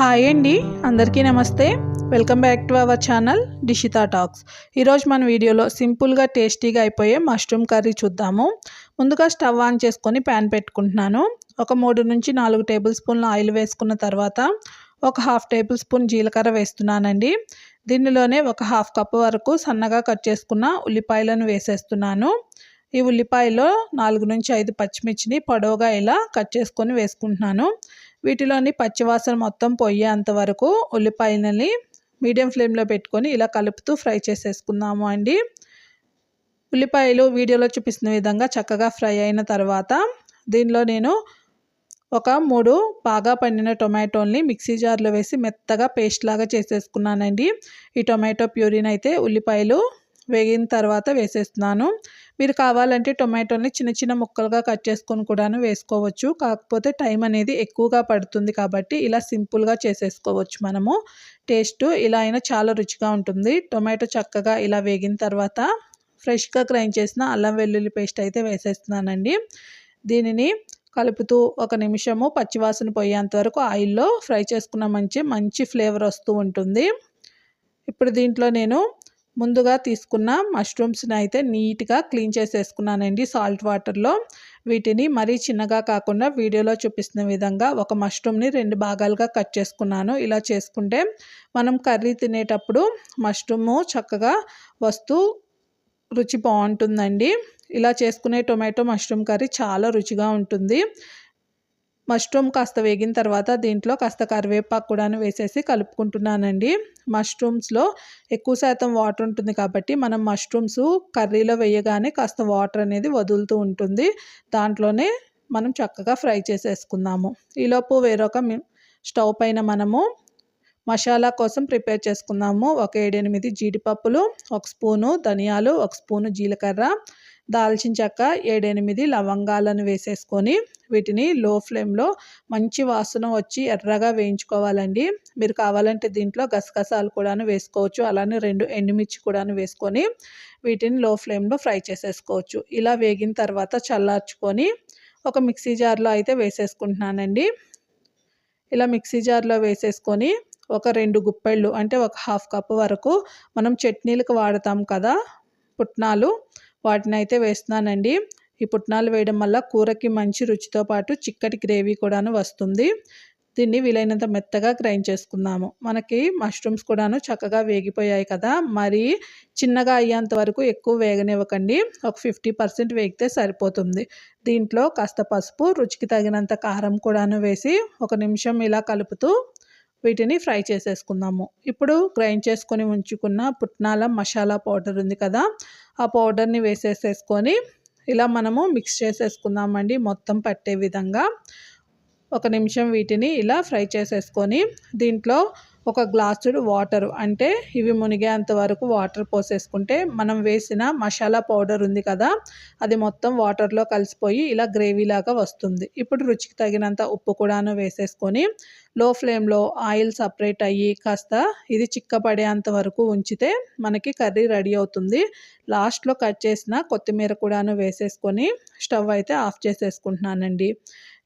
Hi అండి. అందరికీ నమస్తే. Welcome back to our channel Dishita talks. ఈరోజు మన వీడియోలో సింపుల్గా టేస్టీగా అయిపోయే మష్రూమ్ కర్రీ చూద్దాము. ముందుగా స్టవ్ ఆన్ చేసుకొని ప్యాన్ పెట్టుకుంటున్నాను. ఒక మూడు నుంచి నాలుగు టేబుల్ స్పూన్ల ఆయిల్ వేసుకున్న తర్వాత ఒక హాఫ్ టేబుల్ స్పూన్ జీలకర్ర వేస్తున్నానండి. దీనిలోనే ఒక హాఫ్ కప్ వరకు సన్నగా కట్ చేసుకున్న ఉల్లిపాయలను వేసేస్తున్నాను. ఈ ఉల్లిపాయలో నాలుగు నుంచి ఐదు పచ్చిమిర్చిని పొడవుగా ఇలా కట్ చేసుకొని వేసుకుంటున్నాను. వీటిలోని పచ్చివాసన మొత్తం పోయేంత వరకు ఉల్లిపాయలని మీడియం ఫ్లేమ్లో పెట్టుకొని ఇలా కలుపుతూ ఫ్రై చేసేసుకుందాము అండి. ఉల్లిపాయలు వీడియోలో చూపిస్తున్న విధంగా చక్కగా ఫ్రై అయిన తర్వాత దీనిలో నేను ఒక మూడు బాగా పండిన టొమాటోల్ని మిక్సీ జార్లో వేసి మెత్తగా పేస్ట్ లాగా చేసేసుకున్నానండి. ఈ టొమాటో ప్యూరిన్ అయితే ఉల్లిపాయలు వేగిన తర్వాత వేసేస్తున్నాను. మీరు కావాలంటే టొమాటోని చిన్న చిన్న ముక్కలుగా కట్ చేసుకొని కూడాను వేసుకోవచ్చు. కాకపోతే టైం అనేది ఎక్కువగా పడుతుంది కాబట్టి ఇలా సింపుల్గా చేసేసుకోవచ్చు మనము. టేస్ట్ ఇలా అయినా చాలా రుచిగా ఉంటుంది. టొమాటో చక్కగా ఇలా వేగిన తర్వాత ఫ్రెష్గా గ్రైండ్ చేసిన అల్లం వెల్లుల్లి పేస్ట్ అయితే వేసేస్తున్నానండి. దీనిని కలుపుతూ ఒక నిమిషము పచ్చివాసన పోయేంత వరకు ఆయిల్లో ఫ్రై చేసుకున్న మంచి మంచి ఫ్లేవర్ వస్తూ ఉంటుంది. ఇప్పుడు దీంట్లో నేను ముందుగా తీసుకున్న మష్రూమ్స్ని అయితే నీట్గా క్లీన్ చేసేసుకున్నానండి సాల్ట్ వాటర్లో వీటిని మరీ చిన్నగా కాకుండా వీడియోలో చూపిస్తున్న విధంగా ఒక మష్రూమ్ని రెండు భాగాలుగా కట్ చేసుకున్నాను. ఇలా చేసుకుంటే మనం కర్రీ తినేటప్పుడు మష్రూము చక్కగా వస్తూ రుచి బాగుంటుందండి. ఇలా చేసుకునే టొమాటో మష్రూమ్ కర్రీ చాలా రుచిగా ఉంటుంది. మష్రూమ్ కాస్త వేగిన తర్వాత దీంట్లో కాస్త కరివేపాకు కూడా వేసేసి కలుపుకుంటున్నానండి. మష్రూమ్స్లో ఎక్కువ శాతం వాటర్ ఉంటుంది కాబట్టి మనం మష్రూమ్స్ కర్రీలో వేయగానే కాస్త వాటర్ అనేది వదులుతూ ఉంటుంది. దాంట్లోనే మనం చక్కగా ఫ్రై చేసేసుకుందాము. ఈలోపు వేరొక స్టవ్ పైన మనము మసాలా కోసం ప్రిపేర్ చేసుకుందాము. ఒక ఏడెనిమిది జీడిపప్పులు ఒక స్పూను ధనియాలు ఒక స్పూను జీలకర్ర దాల్చిన చెక్క ఏడెనిమిది లవంగాలను వేసేసుకొని వీటిని లో ఫ్లేమ్లో మంచి వాసన వచ్చి ఎర్రగా వేయించుకోవాలండి. మీరు కావాలంటే దీంట్లో గసగసాలు కూడాను వేసుకోవచ్చు. అలానే రెండు ఎండుమిర్చి కూడాను వేసుకొని వీటిని లో ఫ్లేమ్లో ఫ్రై చేసేసుకోవచ్చు. ఇలా వేగిన తర్వాత చల్లార్చుకొని ఒక మిక్సీ జార్లో అయితే వేసేసుకుంటున్నానండి. ఇలా మిక్సీ జార్లో వేసేసుకొని ఒక రెండు గుప్పెళ్ళు అంటే ఒక హాఫ్ కప్ వరకు మనం చట్నీలకు వాడతాం కదా పుట్నాలు వాటిని అయితే వేస్తున్నానండి. ఈ పుట్నాలు వేయడం వల్ల కూరకి మంచి రుచితో పాటు చిక్కటి గ్రేవీ కూడాను వస్తుంది. దీన్ని వీలైనంత మెత్తగా గ్రైండ్ చేసుకుందాము. మనకి మష్రూమ్స్ కూడాను చక్కగా వేగిపోయాయి కదా. మరి చిన్నగా అయ్యేంత వరకు ఎక్కువ వేగనివ్వకండి. ఒక ఫిఫ్టీ పర్సెంట్ వేగితే సరిపోతుంది. దీంట్లో కాస్త పసుపు రుచికి తగినంత కారం కూడాను వేసి ఒక నిమిషం ఇలా కలుపుతూ వీటిని ఫ్రై చేసేసుకుందాము. ఇప్పుడు గ్రైండ్ చేసుకొని ఉంచుకున్న పుట్నాల మసాలా పౌడర్ ఉంది కదా. ఆ పౌడర్ని వేసేసేసుకొని ఇలా మనము మిక్స్ చేసేసుకుందామండి మొత్తం పట్టే విధంగా. ఒక నిమిషం వీటిని ఇలా ఫ్రై చేసేసుకొని దీంట్లో ఒక గ్లాసుడు వాటర్. అంటే ఇవి మునిగేంత వరకు వాటర్ పోసేసుకుంటే మనం వేసిన మసాలా పౌడర్ ఉంది కదా అది మొత్తం వాటర్లో కలిసిపోయి ఇలా గ్రేవీ లాగా వస్తుంది. ఇప్పుడు రుచికి తగినంత ఉప్పు కూడాను వేసేసుకొని లో ఫ్లేమ్లో ఆయిల్ సపరేట్ అయ్యి కాస్త ఇది చిక్కపడేంత వరకు ఉంచితే మనకి కర్రీ రెడీ అవుతుంది. లాస్ట్లో కట్ చేసిన కొత్తిమీర కూడాను వేసేసుకొని స్టవ్ అయితే ఆఫ్ చేసేసుకుంటున్నానండి.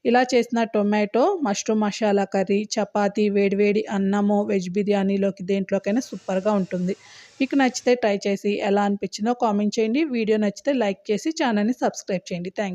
ఇలా చేసిన tomato mushroom masala curry chapati వేడివేడి అన్నము వెజ్ బిర్యానీలోకి దేంట్లోకైనా సూపర్గా ఉంటుంది. మీకు నచ్చితే ట్రై చేసి ఎలా అనిపించిందో కామెంట్ చేయండి. వీడియో నచ్చితే లైక్ చేసి ఛానల్ని సబ్స్క్రైబ్ చేయండి. థ్యాంక్